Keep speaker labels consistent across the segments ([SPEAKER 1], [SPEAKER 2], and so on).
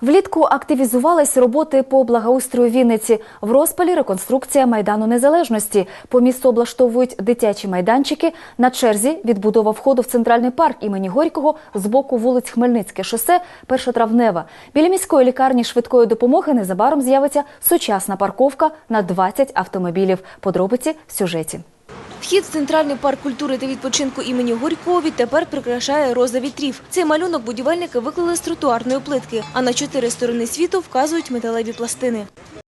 [SPEAKER 1] Влітку активізувались роботи по благоустрою Вінниці. В розпалі реконструкція Майдану Незалежності. По місту облаштовують дитячі майданчики. На черзі відбудова входу в центральний парк імені Горького з боку вулиць Хмельницьке шосе, першотравнева. Біля міської лікарні швидкої допомоги незабаром з'явиться сучасна парковка на 20 автомобілів. Подробиці в сюжеті.
[SPEAKER 2] Вхід в Центральний парк культури та відпочинку імені Горького відтепер прикрашає роза вітрів. Цей малюнок будівельники виклали з тротуарної плитки, а на чотири сторони світу вказують металеві пластини.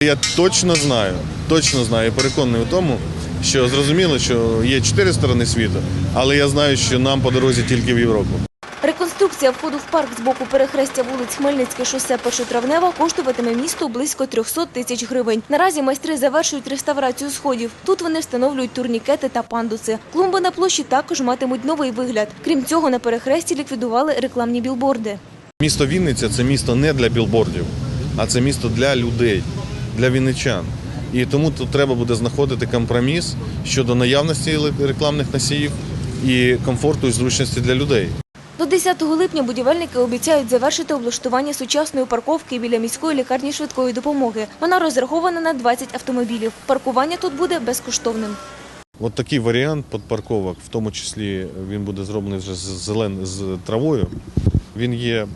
[SPEAKER 3] Я точно знаю, точно знаю, я переконаний у тому, що зрозуміло, що є чотири сторони світу, але я знаю, що нам по дорозі тільки в Європу.
[SPEAKER 2] Реконструкція входу в парк з боку перехрестя вулиць Хмельницьке шосе першотравнева коштуватиме місту близько 300 тисяч гривень. Наразі майстри завершують реставрацію сходів. Тут вони встановлюють турнікети та пандуси. Клумби на площі також матимуть новий вигляд. Крім цього, на перехресті ліквідували рекламні білборди.
[SPEAKER 3] Місто Вінниця це місто не для білбордів, а це місто для людей, для вінничан. І тому тут треба буде знаходити компроміс щодо наявності рекламних носіїв і комфорту і зручності для людей.
[SPEAKER 2] До 10 липня будівельники обіцяють завершити облаштування сучасної парковки біля міської лікарні швидкої допомоги. Вона розрахована на 20 автомобілів. Паркування тут буде безкоштовним.
[SPEAKER 3] От такий варіант подпарковок, в тому числі він буде зроблений вже з зелен з травою. Він є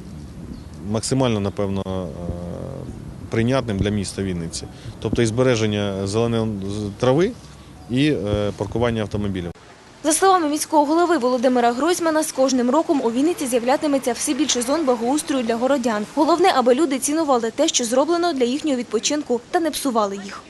[SPEAKER 3] максимально, напевно, е, прийнятним для міста Вінниці. Тобто і збереження зеленої трави і е, паркування автомобілів.
[SPEAKER 2] За словами міського голови Володимира Гройсмана, з кожним роком у Вінниці з'являтиметься все більше зон благоустрою для городян. Головне, аби люди цінували те, що зроблено для їхнього відпочинку, та не псували їх.